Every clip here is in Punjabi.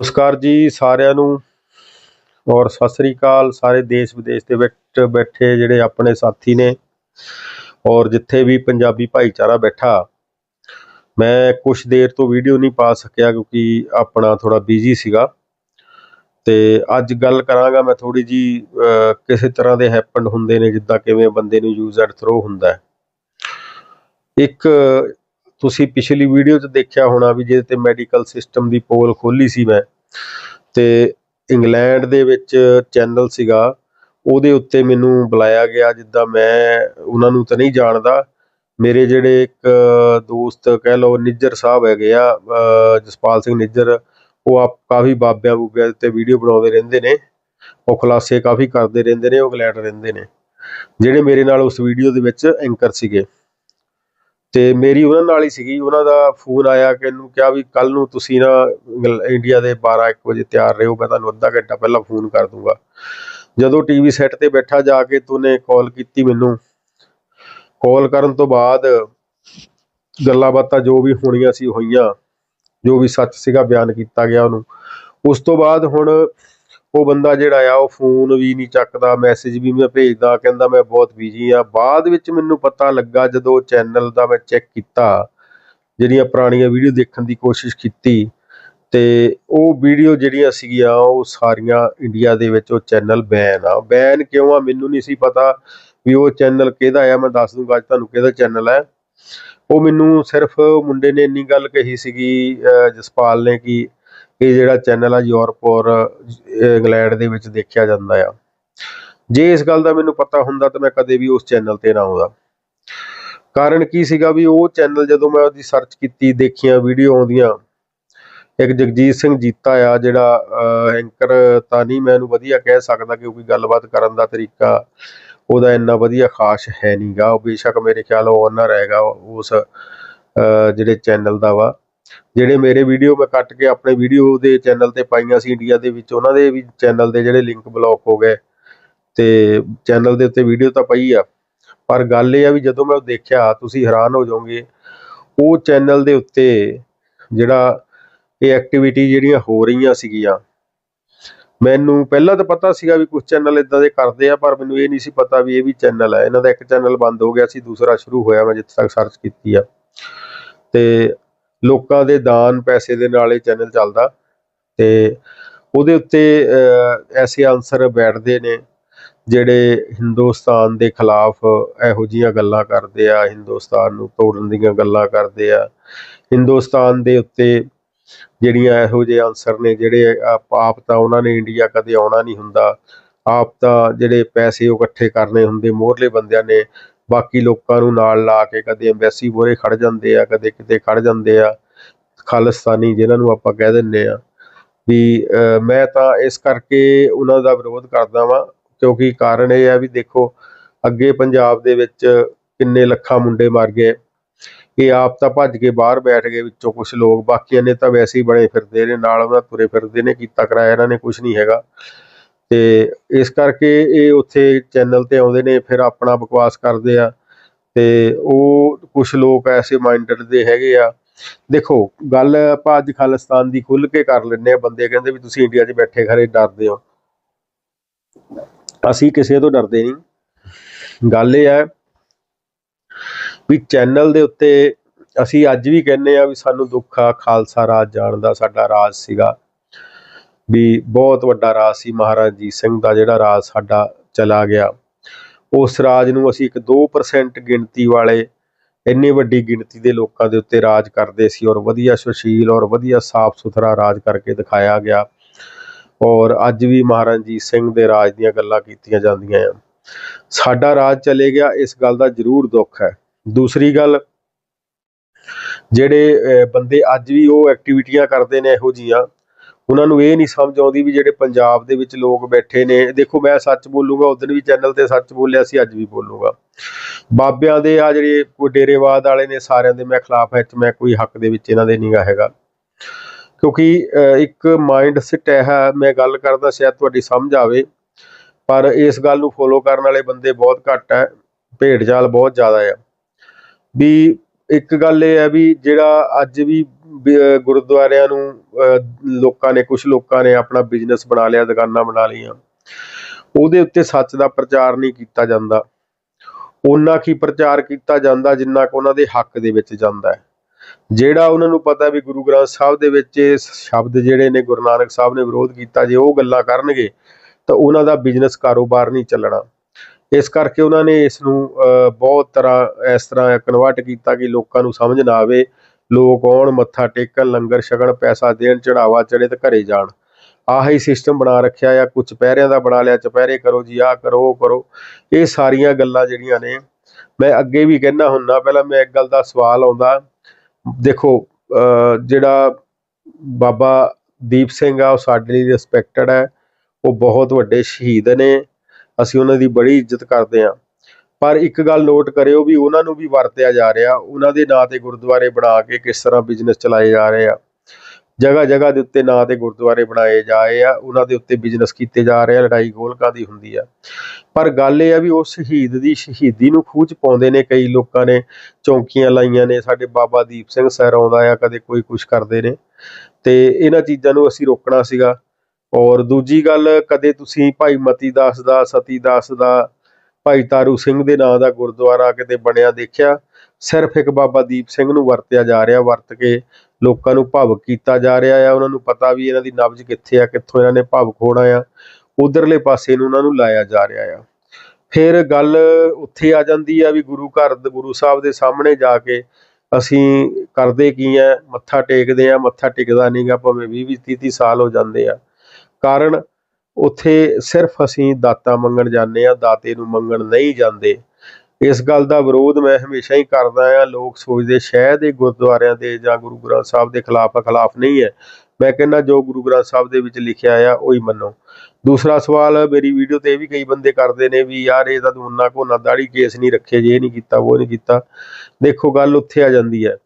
ਨਮਸਕਾਰ ਜੀ ਸਾਰਿਆਂ ਨੂੰ। ਔਰ ਸਤਿ ਸ੍ਰੀ ਅਕਾਲ ਸਾਰੇ ਦੇਸ਼ ਵਿਦੇਸ਼ ਦੇ ਵਿੱਚ ਬੈਠੇ ਜਿਹੜੇ ਆਪਣੇ ਸਾਥੀ ਨੇ। ਔਰ ਜਿੱਥੇ ਵੀ ਪੰਜਾਬੀ ਭਾਈਚਾਰਾ ਬੈਠਾ, ਮੈਂ ਕੁਝ ਦੇਰ ਤੋਂ ਵੀਡੀਓ ਨਹੀਂ ਪਾ ਸਕਿਆ ਕਿਉਂਕਿ ਆਪਣਾ ਥੋੜਾ ਬਿਜ਼ੀ ਸੀਗਾ। ਤੇ ਅੱਜ ਗੱਲ ਕਰਾਂਗਾ ਮੈਂ ਥੋੜੀ ਜੀ ਕਿਸੇ ਤਰ੍ਹਾਂ ਦੇ ਹੈਪਨ ਹੁੰਦੇ ਨੇ ਜਿੱਦਾਂ ਕਿਵੇਂ ਬੰਦੇ ਨੂੰ ਯੂਜ਼ ਐਂਡ ਥਰੋ ਹੁੰਦਾ ਹੈ। ਇੱਕ ਤੁਸੀਂ ਪਿਛਲੀ ਵੀਡੀਓ 'ਚ ਦੇਖਿਆ ਹੋਣਾ ਵੀ ਜਿਹਦੇ ਤੇ ਮੈਡੀਕਲ ਸਿਸਟਮ ਦੀ ਪੋਲ ਖੋਲੀ ਸੀ ਮੈਂ, ਤੇ ਇੰਗਲੈਂਡ ਦੇ ਵਿੱਚ ਚੈਨਲ ਸੀਗਾ, ਉਹਦੇ ਉੱਤੇ ਮੈਨੂੰ ਬੁਲਾਇਆ ਗਿਆ ਜਿੱਦਾਂ ਮੈਂ ਉਹਨਾਂ ਨੂੰ ਤਾਂ ਨਹੀਂ ਜਾਣਦਾ। ਮੇਰੇ ਜਿਹੜੇ ਇੱਕ ਦੋਸਤ ਕਹਿ ਲਓ ਨਿੱਜਰ ਸਾਹਿਬ ਹੈਗੇ ਆ ਜਸਪਾਲ ਸਿੰਘ ਨਿੱਜਰ, ਉਹ ਆਪ ਕਾਫੀ ਬਾਬਿਆਂ ਬੂਬਿਆਂ ਤੇ ਵੀਡੀਓ ਬਣਾਉਂਦੇ ਰਹਿੰਦੇ ਨੇ, ਉਹ ਖੁਲਾਸੇ ਕਾਫੀ ਕਰਦੇ ਰਹਿੰਦੇ ਨੇ, ਉਹ ਇੰਗਲੈਂਡ ਰਹਿੰਦੇ ਨੇ, ਜਿਹੜੇ ਮੇਰੇ ਨਾਲ ਉਸ ਵੀਡੀਓ ਦੇ ਵਿੱਚ ਐਂਕਰ ਸੀਗੇ। ਤੇ ਮੇਰੀ ਉਹਨਾਂ ਨਾਲ ਹੀ ਸੀਗੀ, ਉਹਨਾਂ ਦਾ ਫੋਨ ਆਇਆ ਕਿ ਇਹਨੂੰ ਕਿਹਾ ਵੀ ਕੱਲ ਨੂੰ ਤੁਸੀਂ ਨਾ ਇੰਡੀਆ ਦੇ 12 1 ਵਜੇ ਤਿਆਰ ਰਹੋ, ਮੈਂ ਤੁਹਾਨੂੰ ਅੱਧਾ ਘੰਟਾ ਪਹਿਲਾਂ ਫੋਨ ਕਰ ਦੂੰਗਾ। ਜਦੋਂ ਟੀਵੀ ਸੈੱਟ ਤੇ ਬੈਠਾ ਜਾ ਕੇ ਤੂਨੇ ਕਾਲ ਕੀਤੀ ਮੈਨੂੰ। ਕਾਲ ਕਰਨ ਤੋਂ ਬਾਅਦ ਗੱਲਾਂ ਬਾਤਾਂ ਜੋ ਵੀ ਹੋਣੀਆਂ ਸੀ ਹੋਈਆਂ। ਜੋ ਵੀ ਸੱਚ ਸੀਗਾ ਬਿਆਨ ਕੀਤਾ ਗਿਆ ਉਹਨੂੰ। ਉਸ ਤੋਂ ਬਾਅਦ ਹੁਣ ਉਹ ਬੰਦਾ ਜਿਹੜਾ ਆ, ਉਹ ਫੋਨ ਵੀ ਨਹੀਂ ਚੱਕਦਾ ਮੈਸੇਜ ਵੀ ਮੈਂ ਭੇਜਦਾ, ਕਹਿੰਦਾ ਮੈਂ ਬਹੁਤ ਬਿਜ਼ੀ ਆ। ਬਾਅਦ ਵਿੱਚ ਮੈਨੂੰ ਪਤਾ ਲੱਗਾ ਜਦੋਂ ਚੈਨਲ ਦਾ ਮੈਂ ਚੈੱਕ ਕੀਤਾ, ਜਿਹੜੀਆਂ ਪੁਰਾਣੀਆਂ ਵੀਡੀਓ ਦੇਖਣ ਦੀ ਕੋਸ਼ਿਸ਼ ਕੀਤੀ, ਤੇ ਉਹ ਵੀਡੀਓ ਜਿਹੜੀਆਂ ਸੀਗੀਆਂ, ਉਹ ਸਾਰੀਆਂ ਇੰਡੀਆ ਦੇ ਵਿੱਚ ਉਹ ਚੈਨਲ ਬੈਨ ਆ। ਬੈਨ ਕਿਉਂ ਆ, ਮੈਨੂੰ ਨਹੀਂ ਸੀ ਪਤਾ ਵੀ ਉਹ ਚੈਨਲ ਕਿਹਦਾ ਆ, ਮੈਂ ਦੱਸ ਦੂੰਗਾ ਅੱਜ ਤੁਹਾਨੂੰ ਕਿਹਦਾ ਚੈਨਲ ਹੈ ਉਹ ਮੈਨੂੰ ਸਿਰਫ ਮੁੰਡੇ ਨੇ ਇੰਨੀ ਗੱਲ ਕਹੀ ਸੀਗੀ ਜਸਪਾਲ ਨੇ ਕਿ ਇਹ ਜਿਹੜਾ ਚੈਨਲ ਆ ਯੂਰਪ ਔਰ ਇੰਗਲੈਂਡ ਦੇ ਵਿੱਚ ਦੇਖਿਆ ਜਾਂਦਾ ਆ। ਜੇ ਇਸ ਗੱਲ ਦਾ ਮੈਨੂੰ ਪਤਾ ਹੁੰਦਾ ਤਾਂ ਮੈਂ ਕਦੇ ਵੀ ਉਸ ਚੈਨਲ ਤੇ ਨਾ ਆਉਂਦਾ। ਕਾਰਨ ਕੀ ਸੀਗਾ ਵੀ ਉਹ ਚੈਨਲ ਜਦੋਂ ਮੈਂ ਉਹਦੀ ਸਰਚ ਕੀਤੀ, ਦੇਖੀਆਂ ਵੀਡੀਓ ਆਉਂਦੀਆਂ, ਇੱਕ ਜਗਜੀਤ ਸਿੰਘ ਜੀਤਾ ਆ, ਜਿਹੜਾ ਐਂਕਰ ਤਾਂ ਨਹੀਂ ਮੈਂ ਉਹਨੂੰ ਵਧੀਆ ਕਹਿ ਸਕਦਾ ਕਿਉਂਕਿ ਗੱਲਬਾਤ ਕਰਨ ਦਾ ਤਰੀਕਾ ਉਹਦਾ ਇੰਨਾ ਵਧੀਆ ਖਾਸ ਹੈ ਨਹੀਂਗਾ ਉਹ ਬੇਸ਼ੱਕ ਮੇਰੇ ਖਿਆਲ ਉਹ ਓਨਰ ਹੈਗਾ, ਉਸ ਜਿਹੜੇ ਚੈਨਲ ਦਾ ਵਾ। ਜਿਹੜੇ ਮੇਰੇ ਵੀਡੀਓ ਮੈਂ ਕੱਟ ਕੇ ਆਪਣੇ ਵੀਡੀਓ ਦੇ ਚੈਨਲ ਤੇ ਪਾਈਆਂ ਸੀ ਇੰਡੀਆ ਦੇ ਵਿੱਚ, ਉਹਨਾਂ ਦੇ ਵੀ ਚੈਨਲ ਦੇ ਜਿਹੜੇ ਲਿੰਕ ਬਲੌਕ ਹੋ ਗਏ। ਤੇ ਚੈਨਲ ਦੇ ਉੱਤੇ ਵੀਡੀਓ ਤਾਂ ਪਈ ਆ। ਪਰ ਗੱਲ ਇਹ ਆ ਵੀ ਜਦੋਂ ਮੈਂ ਉਹ ਦੇਖਿਆ, ਤੁਸੀਂ ਹੈਰਾਨ ਹੋ ਜਾਓਗੇ, ਉਹ ਚੈਨਲ ਦੇ ਉੱਤੇ ਜਿਹੜਾ ਇਹ ਐਕਟੀਵਿਟੀ ਜਿਹੜੀਆਂ ਹੋ ਰਹੀਆਂ ਸੀਗੀਆਂ, ਮੈਨੂੰ ਪਹਿਲਾਂ ਤਾਂ ਪਤਾ ਸੀਗਾ ਵੀ ਕੁਝ ਚੈਨਲ ਇਦਾਂ ਦੇ ਕਰਦੇ ਆ, ਪਰ ਮੈਨੂੰ ਇਹ ਨਹੀਂ ਸੀ ਪਤਾ ਵੀ ਇਹ ਵੀ ਚੈਨਲ ਹੈ ਇਹਨਾਂ ਦਾ ਇੱਕ ਚੈਨਲ ਬੰਦ ਹੋ ਗਿਆ ਸੀ, ਦੂਸਰਾ ਸ਼ੁਰੂ ਹੋਇਆ ਮੈਂ ਜਿੱਥੇ ਤੱਕ ਸਰਚ ਕੀਤੀ ਆ। ਤੇ ਲੋਕਾਂ ਦੇ ਦਾਨ ਪੈਸੇ ਦੇ ਨਾਲ ਇਹ ਚੈਨਲ ਚੱਲਦਾ ਤੇ ਉਹਦੇ ਉੱਤੇ ਐਸੇ ਆਨਸਰ ਬੈਠਦੇ ਨੇ ਜਿਹੜੇ ਹਿੰਦੁਸਤਾਨ ਦੇ ਖਿਲਾਫ ਇਹੋ ਜੀਆਂ ਗੱਲਾਂ ਕਰਦੇ ਆ, ਹਿੰਦੁਸਤਾਨ ਨੂੰ ਤੋੜਨ ਦੀਆਂ ਗੱਲਾਂ ਕਰਦੇ ਆ। ਹਿੰਦੁਸਤਾਨ ਦੇ ਉੱਤੇ ਜਿਹੜੀਆਂ ਇਹੋ ਜਿਹੇ ਆਨਸਰ ਨੇ, ਜਿਹੜੇ ਆਪ ਆਪ ਤਾਂ ਉਹਨਾਂ ਨੇ ਇੰਡੀਆ ਕਦੇ ਆਉਣਾ ਨਹੀਂ ਹੁੰਦਾ। ਆਪ ਤਾਂ ਜਿਹੜੇ ਪੈਸੇ ਉਹ ਇਕੱਠੇ ਕਰਨੇ ਹੁੰਦੇ, ਮੋਹਰਲੇ ਬੰਦਿਆਂ ਨੇ ਬਾਕੀ ਲੋਕਾਂ ਨੂੰ ਨਾਲ ਲਾ ਕੇ ਕਦੇ ਐਮਬੈਸੀ ਮੋਹਰੇ ਖੜ ਜਾਂਦੇ ਆ ਕਦੇ ਕਿਤੇ ਖੜ ਜਾਂਦੇ ਆ ਖਾਲਿਸਤਾਨੀ ਜਿਨ੍ਹਾਂ ਨੂੰ ਆਪਾਂ ਕਹਿ ਦਿੰਦੇ ਆ ਵੀ ਅਹ, ਮੈਂ ਤਾਂ ਇਸ ਕਰਕੇ ਉਹਨਾਂ ਦਾ ਵਿਰੋਧ ਕਰਦਾ ਵਾਂ ਕਿਉਂਕਿ ਕਾਰਨ ਇਹ ਆ ਵੀ ਦੇਖੋ ਅੱਗੇ ਪੰਜਾਬ ਦੇ ਵਿੱਚ ਕਿੰਨੇ ਲੱਖਾਂ ਮੁੰਡੇ ਮਰ ਗਏ ਇਹ ਆਪ ਤਾਂ ਭੱਜ ਕੇ ਬਾਹਰ ਬੈਠ ਗਏ ਵਿੱਚੋਂ ਕੁਝ ਲੋਕ ਬਾਕੀਆਂ ਨੇ ਤਾਂ ਵੈਸੇ ਹੀ ਬਣੇ ਫਿਰਦੇ ਨੇ ਨਾਲ ਉਹਨਾਂ ਤੁਰੇ ਫਿਰਦੇ ਨੇ ਕੀਤਾ ਕਰਾਇਆ ਇਹਨਾਂ ਨੇ ਕੁਝ ਨਹੀਂ ਹੈਗਾ। ਤੇ ਇਸ ਕਰਕੇ ਇਹ ਉੱਥੇ ਚੈਨਲ ਤੇ ਆਉਂਦੇ ਨੇ, ਫਿਰ ਆਪਣਾ ਬਕਵਾਸ ਕਰਦੇ ਆ ਤੇ ਉਹ ਕੁਝ ਲੋਕ ਐਸੇ ਮਾਈਂਡਡ ਦੇ ਹੈਗੇ ਆ। ਦੇਖੋ, ਗੱਲ ਆਪਾਂ ਅੱਜ ਖਾਲਿਸਤਾਨ ਦੀ ਖੁੱਲ ਕੇ ਕਰ ਲੈਂਦੇ ਆ, ਬੰਦੇ ਕਹਿੰਦੇ ਵੀ ਤੁਸੀਂ ਇੰਡੀਆ 'ਚ ਬੈਠੇ ਖਰੇ, ਡਰਦੇ ਹੋ। ਅਸੀਂ ਕਿਸੇ ਤੋਂ ਡਰਦੇ ਨਹੀਂ। ਗੱਲ ਇਹ ਹੈ ਵੀ ਚੈਨਲ ਦੇ ਉੱਤੇ ਅਸੀਂ ਅੱਜ ਵੀ ਕਹਿੰਦੇ ਆ ਵੀ ਸਾਨੂੰ ਦੁੱਖ ਆ, ਖਾਲਸਾ ਰਾਜ ਜਾਣ ਦਾ ਸਾਡਾ ਰਾਜ ਸੀਗਾ। ਵੀ ਬਹੁਤ ਵੱਡਾ ਰਾਜ ਸੀ ਮਹਾਰਾਜ ਜੀਤ ਸਿੰਘ ਦਾ, ਜਿਹੜਾ ਰਾਜ ਸਾਡਾ ਚਲਾ ਗਿਆ। ਉਸ ਰਾਜ ਨੂੰ ਅਸੀਂ ਇੱਕ 2% ਗਿਣਤੀ ਵਾਲੇ ਇੰਨੀ ਵੱਡੀ ਗਿਣਤੀ ਦੇ ਲੋਕਾਂ ਦੇ ਉੱਤੇ ਰਾਜ ਕਰਦੇ ਸੀ ਔਰ ਵਧੀਆ ਸੁਸ਼ੀਲ ਔਰ ਵਧੀਆ ਸਾਫ਼ ਸੁਥਰਾ ਰਾਜ ਕਰਕੇ ਦਿਖਾਇਆ ਗਿਆ। ਔਰ ਅੱਜ ਵੀ ਮਹਾਰਾਜ ਜੀਤ ਸਿੰਘ ਦੇ ਰਾਜ ਦੀਆਂ ਗੱਲਾਂ ਕੀਤੀਆਂ ਜਾਂਦੀਆਂ ਆ। ਸਾਡਾ ਰਾਜ ਚਲੇ ਗਿਆ, ਇਸ ਗੱਲ ਦਾ ਜ਼ਰੂਰ ਦੁੱਖ ਹੈ। ਦੂਸਰੀ ਗੱਲ, ਜਿਹੜੇ ਬੰਦੇ ਅੱਜ ਵੀ ਉਹ ਐਕਟੀਵਿਟੀਆਂ ਕਰਦੇ ਨੇ ਇਹੋ ਜੀਆਂ ਉਹਨਾਂ ਨੂੰ ਇਹ ਨਹੀਂ ਸਮਝ ਆਉਂਦੀ ਵੀ ਜਿਹੜੇ ਪੰਜਾਬ ਦੇ ਵਿੱਚ ਲੋਕ ਬੈਠੇ ਨੇ। ਦੇਖੋ, ਮੈਂ ਸੱਚ ਬੋਲੂਗਾ ਉਦੋਂ ਵੀ ਚੈਨਲ ਤੇ ਸੱਚ ਬੋਲਿਆ ਸੀ, ਅੱਜ ਵੀ ਬੋਲੂਗਾ। ਬਾਬਿਆਂ ਦੇ ਆ ਜਿਹੜੇ ਕੋਈ ਡੇਰੇਵਾਦ ਵਾਲੇ ਨੇ ਸਾਰਿਆਂ ਦੇ ਮੈਂ ਖਿਲਾਫ ਹੈ ਮੈਂ ਕੋਈ ਹੱਕ ਦੇ ਵਿੱਚ ਇਹਨਾਂ ਦੇ ਨਹੀਂਗਾ ਹੈਗਾ। ਕਿਉਂਕਿ ਇੱਕ ਮਾਈਂਡ ਸੈਟ ਹੈ, ਮੈਂ ਗੱਲ ਕਰਦਾ ਸ਼ਾਇਦ ਤੁਹਾਡੀ ਸਮਝ ਆਵੇ, ਪਰ ਇਸ ਗੱਲ ਨੂੰ ਫੋਲੋ ਕਰਨ ਵਾਲੇ ਬੰਦੇ ਬਹੁਤ ਘੱਟ ਹੈ ਭੇਡ ਚਾਲ ਬਹੁਤ ਜ਼ਿਆਦਾ ਆ। ਵੀ ਇੱਕ ਗੱਲ ਇਹ ਹੈ ਵੀ ਜਿਹੜਾ ਅੱਜ ਵੀ ਗੁਰਦੁਆਰਿਆਂ ਨੂੰ ਲੋਕਾਂ ਨੇ ਕੁਝ ਲੋਕਾਂ ਨੇ ਆਪਣਾ ਬਿਜ਼ਨਸ ਬਣਾ ਲਿਆ, ਦੁਕਾਨਾਂ ਬਣਾ ਲਈਆਂ, ਉਹਦੇ ਉੱਤੇ ਸੱਚ ਦਾ ਪ੍ਰਚਾਰ ਨਹੀਂ ਕੀਤਾ ਜਾਂਦਾ। ਉਹਨਾਂ ਕੀ ਪ੍ਰਚਾਰ ਕੀਤਾ ਜਾਂਦਾ ਜਿੰਨਾ ਕੁ ਉਹਨਾਂ ਦੇ ਹੱਕ ਦੇ ਵਿੱਚ ਜਾਂਦਾ ਹੈ। ਜਿਹੜਾ ਉਹਨਾਂ ਨੂੰ ਪਤਾ ਵੀ ਗੁਰੂ ਗ੍ਰੰਥ ਸਾਹਿਬ ਦੇ ਵਿੱਚ ਇਹ ਸ਼ਬਦ ਜਿਹੜੇ ਨੇ, ਗੁਰੂ ਨਾਨਕ ਸਾਹਿਬ ਨੇ ਵਿਰੋਧ ਕੀਤਾ, ਜੇ ਉਹ ਗੱਲਾਂ ਕਰਨਗੇ, ਤਾਂ ਉਹਨਾਂ ਦਾ ਬਿਜ਼ਨਸ ਕਾਰੋਬਾਰ ਨਹੀਂ ਚੱਲਣਾ। ਇਸ ਕਰਕੇ ਉਹਨਾਂ ਨੇ ਇਸ ਨੂੰ ਬਹੁਤ ਤਰ੍ਹਾਂ ਇਸ ਤਰ੍ਹਾਂ ਕਨਵਰਟ ਕੀਤਾ ਕਿ ਲੋਕਾਂ ਨੂੰ ਸਮਝ ਨਾ ਆਵੇ। ਲੋਕ ਆਉਣ, ਮੱਥਾ ਟੇਕਣ, ਲੰਗਰ ਛਕਣ, ਪੈਸਾ ਦੇਣ ਚੜਾਵਾ ਚੜੇ ਤੇ ਘਰੇ ਜਾਣ। ਆਹੀ ਸਿਸਟਮ ਬਣਾ ਰੱਖਿਆ ਆ। ਕੁਝ ਚੁਪਹਿਰਿਆਂ ਦਾ ਬਣਾ ਲਿਆ, ਚੁਪਹਿਰੇ ਕਰੋ ਜੀ, ਆਹ ਕਰੋ, ਉਹ ਕਰੋ। ਇਹ ਸਾਰੀਆਂ ਗੱਲਾਂ ਜਿਹੜੀਆਂ ਨੇ, ਮੈਂ ਅੱਗੇ ਵੀ ਕਹਿਣਾ ਹੁੰਨਾ ਪਹਿਲਾਂ ਮੈਂ ਇੱਕ ਗੱਲ ਦਾ ਸਵਾਲ ਆਉਂਦਾ। ਦੇਖੋ ਜਿਹੜਾ ਬਾਬਾ ਦੀਪ ਸਿੰਘ ਆ, ਉਹ ਸਾਡੇ ਲਈ ਰਿਸਪੈਕਟਡ ਹੈ ਉਹ ਬਹੁਤ ਵੱਡੇ ਸ਼ਹੀਦ ਨੇ। ਅਸੀਂ ਉਹਨਾਂ ਦੀ ਬੜੀ ਇੱਜ਼ਤ ਕਰਦੇ ਹਾਂ। ਪਰ ਇੱਕ ਗੱਲ ਨੋਟ ਕਰਿਓ ਵੀ ਉਹਨਾਂ ਨੂੰ ਵੀ ਵਰਤਿਆ ਜਾ ਰਿਹਾ, ਉਹਨਾਂ ਦੇ ਨਾਂ ਤੇ ਗੁਰਦੁਆਰੇ ਬਣਾ ਕੇ ਕਿਸ ਤਰ੍ਹਾਂ ਬਿਜ਼ਨਸ ਚਲਾਏ ਜਾ ਰਹੇ ਆ। ਜਗ੍ਹਾ ਜਗ੍ਹਾ ਦੇ ਉੱਤੇ ਨਾਂ ਤੇ ਗੁਰਦੁਆਰੇ ਬਣਾਏ ਜਾਏ ਆ, ਉਹਨਾਂ ਦੇ ਉੱਤੇ ਬਿਜ਼ਨਸ ਕੀਤੇ ਜਾ ਰਹੇ ਆ, ਲੜਾਈ ਗੋਲਕਾਂ ਦੀ ਹੁੰਦੀ ਆ। ਪਰ ਗੱਲ ਇਹ ਆ ਵੀ ਉਹ ਸ਼ਹੀਦ ਦੀ ਸ਼ਹੀਦੀ ਨੂੰ ਖੂਚ ਪਾਉਂਦੇ ਨੇ ਕਈ ਲੋਕਾਂ ਨੇ, ਚੌਂਕੀਆਂ ਲਾਈਆਂ ਨੇ, ਸਾਡੇ ਬਾਬਾ ਦੀਪ ਸਿੰਘ ਸਰ ਆਉਂਦਾ ਆ, ਕਦੇ ਕੋਈ ਕੁਝ ਕਰਦੇ ਨੇ। ਤੇ ਇਹਨਾਂ ਚੀਜ਼ਾਂ ਨੂੰ ਅਸੀਂ ਰੋਕਣਾ ਸੀਗਾ। ਔਰ ਦੂਜੀ ਗੱਲ, ਕਦੇ ਤੁਸੀਂ ਭਾਈ ਮਤੀ ਦਾਸ ਦਾ, ਸਤੀ ਦਾਸ ਦਾ, ਭਾਈ ਤਾਰੂ ਸਿੰਘ ਦੇ ਨਾਂ ਦਾ ਗੁਰਦੁਆਰਾ ਕਿਤੇ ਬਣਿਆ ਦੇਖਿਆ? ਸਿਰਫ ਇੱਕ ਬਾਬਾ ਦੀਪ ਸਿੰਘ ਨੂੰ ਵਰਤਿਆ ਜਾ ਰਿਹਾ, ਵਰਤ ਕੇ ਲੋਕਾਂ ਨੂੰ ਭਾਵਕ ਕੀਤਾ ਜਾ ਰਿਹਾ ਆ। ਉਹਨਾਂ ਨੂੰ ਪਤਾ ਵੀ ਇਹਨਾਂ ਦੀ ਨਬਜ਼ ਕਿੱਥੇ ਆ, ਕਿੱਥੋਂ ਇਹਨਾਂ ਨੇ ਭਾਵਕ ਹੋਣਾ ਆ। ਉਧਰਲੇ ਪਾਸੇ ਨੂੰ ਉਹਨਾਂ ਨੂੰ ਲਾਇਆ ਜਾ ਰਿਹਾ ਆ। ਫਿਰ ਗੱਲ ਉੱਥੇ ਆ ਜਾਂਦੀ ਆ ਵੀ ਗੁਰੂ ਘਰ ਦ- ਗੁਰੂ ਸਾਹਿਬ ਦੇ ਸਾਹਮਣੇ ਜਾ ਕੇ ਅਸੀਂ ਕਰਦੇ ਕੀ ਆ? ਮੱਥਾ ਟੇਕਦੇ ਆ, ਮੱਥਾ ਟਿਕਦਾ ਨਹੀਂਗਾ ਭਾਵੇਂ 20 20 30 30 ਸਾਲ ਹੋ ਜਾਂਦੇ ਆ। ਕਾਰਨ ਉੱਥੇ ਸਿਰਫ ਅਸੀਂ ਦਾਤਾ ਮੰਗਣ ਜਾਂਦੇ ਆ ਦਾਤੇ ਨੂੰ ਮੰਗਣ ਨਹੀਂ ਜਾਂਦੇ। ਇਸ ਗੱਲ ਦਾ ਵਿਰੋਧ ਮੈਂ ਹਮੇਸ਼ਾ ਹੀ ਕਰਦਾ ਆ ਲੋਕ ਸੋਚਦੇ ਸ਼ਾਇਦ ਇਹ ਗੁਰਦੁਆਰਿਆਂ ਦੇ ਜਾਂ ਗੁਰੂ ਗ੍ਰੰਥ ਸਾਹਿਬ ਦੇ ਖਿਲਾਫ ਆ ਖਿਲਾਫ ਨਹੀਂ ਹੈ। ਮੈਂ ਕਹਿੰਦਾ ਜੋ ਗੁਰੂ ਗ੍ਰੰਥ ਸਾਹਿਬ ਦੇ ਵਿੱਚ ਲਿਖਿਆ ਆ, ਉਹੀ ਮੰਨੋ। ਦੂਸਰਾ ਸਵਾਲ, ਮੇਰੀ ਵੀਡੀਓ ਤੇ ਇਹ ਵੀ ਕਈ ਬੰਦੇ ਕਰਦੇ ਨੇ ਵੀ ਯਾਰ ਇਹ ਤਾਂ ਤੂੰ ਉਹਨਾਂ ਕੋ ਨਾ ਦਾੜੀ ਕੇਸ ਨਹੀਂ ਰੱਖੇ, ਜੇ ਇਹ ਨਹੀਂ ਕੀਤਾ, ਉਹ ਨਹੀਂ ਕੀਤਾ। ਦੇਖੋ, ਗੱਲ ਉੱਥੇ ਆ ਜਾਂਦੀ ਹੈ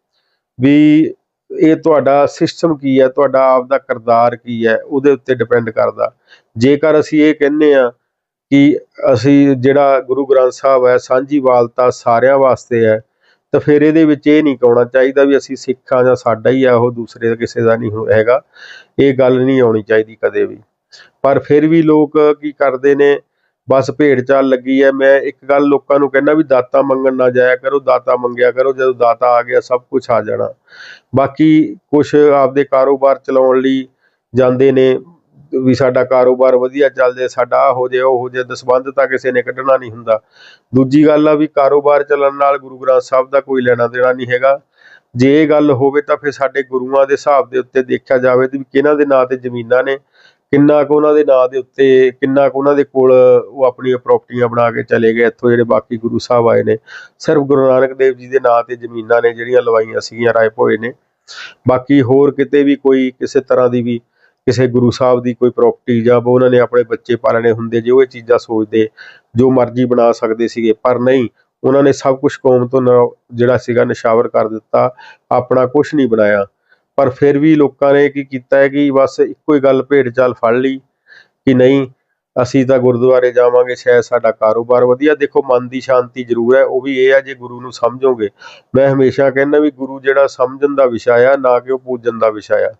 ਵੀ ਇਹ ਤੁਹਾਡਾ ਸਿਸਟਮ ਕੀ ਹੈ? ਤੁਹਾਡਾ ਆਪ ਦਾ ਕਿਰਦਾਰ ਕੀ ਹੈ? ਉਹਦੇ ਉੱਤੇ ਡਿਪੈਂਡ ਕਰਦਾ। ਜੇਕਰ ਅਸੀਂ ਇਹ ਕਹਿੰਨੇ ਆ ਕਿ ਅਸੀਂ ਜਿਹੜਾ ਗੁਰੂ ਗ੍ਰੰਥ ਸਾਹਿਬ ਹੈ, ਸਾਂਝੀ ਵਾਲਤਾ ਸਾਰਿਆਂ ਵਾਸਤੇ ਹੈ, ਤਾਂ ਫਿਰ ਇਹਦੇ ਵਿੱਚ ਇਹ ਨਹੀਂ ਕਹਣਾ ਚਾਹੀਦਾ ਵੀ ਅਸੀਂ ਸਿੱਖਾਂ ਜਾਂ ਸਾਡਾ ਹੀ ਆ, ਉਹ ਦੂਸਰੇ ਦਾ ਕਿਸੇ ਦਾ ਨਹੀਂ ਹੋ- ਹੈਗਾ। ਇਹ ਗੱਲ ਨਹੀਂ ਆਉਣੀ ਚਾਹੀਦੀ ਕਦੇ ਵੀ। ਪਰ ਫਿਰ ਵੀ ਲੋਕ ਕੀ ਕਰਦੇ ਨੇ ਬਸ ਭੇਡ ਚਾਲ ਲੱਗੀ ਹੈ ਮੈਂ ਇੱਕ ਗੱਲ ਲੋਕਾਂ ਨੂੰ ਕਹਿੰਦਾ ਵੀ ਦਾਤਾ ਮੰਗਣ ਨਾ ਜਾਇਆ ਕਰੋ, ਦਾਤਾ ਮੰਗਿਆ ਕਰੋ, ਜਦੋਂ ਦਾਤਾ ਆ ਗਿਆ ਸਭ ਕੁਝ ਆ ਜਾਣਾ। ਬਾਕੀ ਕੁਝ ਆਪਦੇ ਕਾਰੋਬਾਰ ਚਲਾਉਣ ਲਈ ਜਾਂਦੇ ਨੇ ਵੀ ਸਾਡਾ ਕਾਰੋਬਾਰ ਵਧੀਆ ਚੱਲ ਜੇ ਸਾਡਾ ਆਹ ਹੋ ਜੇ, ਉਹ ਹੋ ਜੇ, ਦਸਬੰਧ ਤਾਂ ਕਿਸੇ ਨੇ ਕੱਢਣਾ ਨਹੀਂ ਹੁੰਦਾ। ਦੂਜੀ ਗੱਲ ਆ ਵੀ ਕਾਰੋਬਾਰ ਚੱਲਣ ਨਾਲ ਗੁਰੂ ਗ੍ਰੰਥ ਸਾਹਿਬ ਦਾ ਕੋਈ ਲੈਣਾ ਦੇਣਾ ਨਹੀਂ ਹੈਗਾ। ਜੇ ਇਹ ਗੱਲ ਹੋਵੇ ਤਾਂ ਫਿਰ ਸਾਡੇ ਗੁਰੂਆਂ ਦੇ ਹਿਸਾਬ ਦੇ ਉੱਤੇ ਦੇਖਿਆ ਜਾਵੇ ਤੇ ਵੀ ਕਿਹਨਾਂ ਦੇ ਨਾਂ ਤੇ ਜ਼ਮੀਨਾਂ ਨੇ ਕਿੰਨਾ ਕੁ ਉਹਨਾਂ ਦੇ ਨਾਂ ਦੇ ਉੱਤੇ, ਕਿੰਨਾ ਕੁ ਉਹਨਾਂ ਦੇ ਕੋਲ ਉਹ ਆਪਣੀਆਂ ਪ੍ਰਾਪਰਟੀਆਂ ਬਣਾ ਕੇ ਚਲੇ ਗਏ, ਇੱਥੋਂ ਜਿਹੜੇ ਬਾਕੀ ਗੁਰੂ ਸਾਹਿਬ ਆਏ ਨੇ। ਸਿਰਫ ਗੁਰੂ ਨਾਨਕ ਦੇਵ ਜੀ ਦੇ ਨਾਂ ਤੇ ਜ਼ਮੀਨਾਂ ਨੇ ਜਿਹੜੀਆਂ ਲਵਾਈਆਂ ਸੀਗੀਆਂ, ਰਾਏ ਭੋਏ ਨੇ। ਬਾਕੀ ਹੋਰ ਕਿਤੇ ਵੀ ਕੋਈ ਕਿਸੇ ਤਰ੍ਹਾਂ ਦੀ ਵੀ ਕਿਸੇ ਗੁਰੂ ਸਾਹਿਬ ਦੀ ਕੋਈ ਪ੍ਰਾਪਰਟੀ ਜਾਂ ਉਹਨਾਂ ਨੇ ਆਪਣੇ ਬੱਚੇ ਪਾਲਣੇ ਹੁੰਦੇ, ਜੇ ਉਹ ਇਹ ਚੀਜ਼ਾਂ ਸੋਚਦੇ, ਜੋ ਮਰਜ਼ੀ ਬਣਾ ਸਕਦੇ ਸੀਗੇ, ਪਰ ਨਹੀਂ, ਉਹਨਾਂ ਨੇ ਸਭ ਕੁਝ ਕੌਮ ਤੋਂ ਜਿਹੜਾ ਸੀਗਾ, ਨਿਸ਼ਾਵਰ ਕਰ ਦਿੱਤਾ, ਆਪਣਾ ਕੁਝ ਨਹੀਂ ਬਣਾਇਆ। ਪਰ ਫਿਰ ਵੀ ਲੋਕਾਂ ਨੇ ਕੀ ਕੀਤਾ ਹੈ ਕਿ ਬਸ ਇੱਕੋ ਹੀ ਗੱਲ ਭੇਡ ਚਾਲ ਫੜ ਲਈ ਕਿ ਨਹੀਂ, ਅਸੀਂ ਤਾਂ ਗੁਰਦੁਆਰੇ ਜਾਵਾਂਗੇ, ਸ਼ਾਇਦ ਸਾਡਾ ਕਾਰੋਬਾਰ ਵਧੀਆ। ਦੇਖੋ, ਮਨ ਦੀ ਸ਼ਾਂਤੀ ਜ਼ਰੂਰ ਹੈ, ਉਹ ਵੀ ਇਹ ਆ ਜੇ ਗੁਰੂ ਨੂੰ ਸਮਝੋਗੇ। ਮੈਂ ਹਮੇਸ਼ਾ ਕਹਿੰਦਾ ਵੀ ਗੁਰੂ ਜਿਹੜਾ ਸਮਝਣ ਦਾ ਵਿਸ਼ਾ ਆ, ਨਾ ਕਿ ਉਹ ਪੂਜਣ ਦਾ ਵਿਸ਼ਾ ਆ।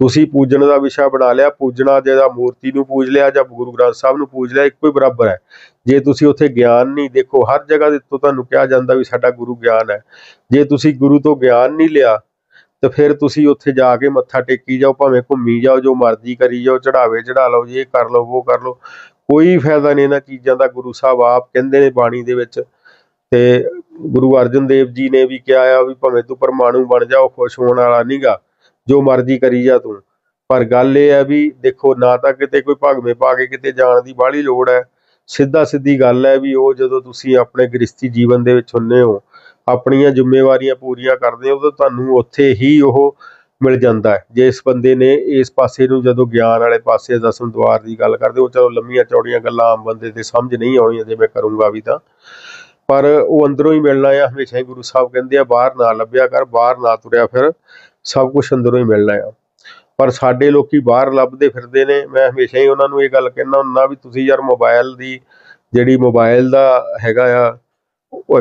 ਤੁਸੀਂ ਪੂਜਣ ਦਾ ਵਿਸ਼ਾ ਬਣਾ ਲਿਆ, ਪੂਜਣਾ ਜਿਹੜਾ ਮੂਰਤੀ ਨੂੰ ਪੂਜ ਲਿਆ ਜਾਂ ਗੁਰੂ ਗ੍ਰੰਥ ਸਾਹਿਬ ਨੂੰ ਪੂਜ ਲਿਆ, ਇੱਕੋ ਹੀ ਬਰਾਬਰ ਹੈ। ਜੇ ਤੁਸੀਂ ਉੱਥੇ ਗਿਆਨ ਨਹੀਂ ਦੇਖੋ, ਹਰ ਜਗ੍ਹਾ ਦੇ ਉੱਤੇ ਤੁਹਾਨੂੰ ਕਿਹਾ ਜਾਂਦਾ ਵੀ ਸਾਡਾ ਗੁਰੂ ਗਿਆਨ ਹੈ। ਜੇ ਤੁਸੀਂ ਗੁਰੂ ਤੋਂ ਗਿਆਨ ਨਹੀਂ ਲਿਆ ਤੇ ਫਿਰ ਤੁਸੀਂ ਉੱਥੇ ਜਾ ਕੇ ਮੱਥਾ ਟੇਕੀ ਜਾਓ, ਭਾਵੇਂ ਘੁੰਮੀ ਜਾਓ, ਜੋ ਮਰਜ਼ੀ ਕਰੀ ਜਾਓ ਚੜਾਵੇ ਚੜਾ ਲਓ, ਜੀ ਇਹ ਕਰ ਲਓ, ਉਹ ਕਰ ਲਓ। ਕੋਈ ਫਾਇਦਾ ਨਹੀਂ ਇਹਨਾਂ ਚੀਜ਼ਾਂ ਦਾ, ਗੁਰੂ ਸਾਹਿਬ ਆਪ ਕਹਿੰਦੇ ਨੇ ਬਾਣੀ ਦੇ ਵਿੱਚ। ਤੇ ਗੁਰੂ ਅਰਜਨ ਦੇਵ ਜੀ ਨੇ ਵੀ ਕਿਹਾ ਆ ਵੀ ਭਾਵੇਂ ਤੂੰ ਪਰਮਾਣੂ ਬਣ ਜਾ, ਉਹ ਖੁਸ਼ ਹੋਣ ਵਾਲਾ ਨਹੀਂਗਾ, ਜੋ ਮਰਜ਼ੀ ਕਰੀ ਜਾ ਤੂੰ। ਪਰ ਗੱਲ ਇਹ ਹੈ ਵੀ ਦੇਖੋ, ਨਾ ਤਾਂ ਕਿਤੇ ਕੋਈ ਭਗਵੇਂ ਪਾ ਕੇ ਕਿਤੇ ਜਾਣ ਦੀ ਬਾਹਲੀ ਲੋੜ ਹੈ। ਸਿੱਧਾ ਸਿੱਧੀ ਗੱਲ ਹੈ ਵੀ ਉਹ ਜਦੋਂ ਤੁਸੀਂ ਆਪਣੇ ਗ੍ਰਸਤੀ ਜੀਵਨ ਦੇ ਵਿੱਚ ਹੁੰਨੇ ਹੋ ਆਪਣੀਆਂ ਜ਼ਿੰਮੇਵਾਰੀਆਂ ਪੂਰੀਆਂ ਕਰਦੇ ਹੋ ਤਾਂ ਤੁਹਾਨੂੰ ਉੱਥੇ ਹੀ ਉਹ ਮਿਲ ਜਾਂਦਾ ਹੈ। ਜੇ ਇਸ ਬੰਦੇ ਨੇ ਇਸ ਪਾਸੇ ਨੂੰ ਜਦੋਂ ਗਿਆਨ ਵਾਲੇ ਪਾਸੇ ਦਸਮ ਦਵਾਰ ਦੀ ਗੱਲ ਕਰਦੇ, ਉਹ ਚਲੋ ਲੰਮੀਆਂ ਚੌੜੀਆਂ ਗੱਲਾਂ ਆਮ ਬੰਦੇ ਤੇ ਸਮਝ ਨਹੀਂ ਆਉਣੀਆਂ ਜੇ ਮੈਂ ਕਰੂੰਗਾ ਵੀ ਤਾਂ। ਪਰ ਉਹ ਅੰਦਰੋਂ ਹੀ ਮਿਲਣਾ ਆ, ਹਮੇਸ਼ਾ ਹੀ ਗੁਰੂ ਸਾਹਿਬ ਕਹਿੰਦੇ ਆ, ਬਾਹਰ ਨਾ ਲੱਭਿਆ ਕਰ, ਬਾਹਰ ਨਾ ਤੁਰਿਆ ਫਿਰ, ਸਭ ਕੁਝ ਅੰਦਰੋਂ ਹੀ ਮਿਲਣਾ ਆ। ਪਰ ਸਾਡੇ ਲੋਕੀ ਬਾਹਰ ਲੱਭਦੇ ਫਿਰਦੇ ਨੇ, ਮੈਂ ਹਮੇਸ਼ਾ ਹੀ ਉਹਨਾਂ ਨੂੰ ਇਹ ਗੱਲ ਕਹਿੰਦਾ ਹੁੰਦਾ ਵੀ ਤੁਸੀਂ ਯਾਰ ਮੋਬਾਈਲ ਦੀ, ਜਿਹੜੀ ਮੋਬਾਈਲ ਦਾ ਹੈਗਾ ਆ ਉਹ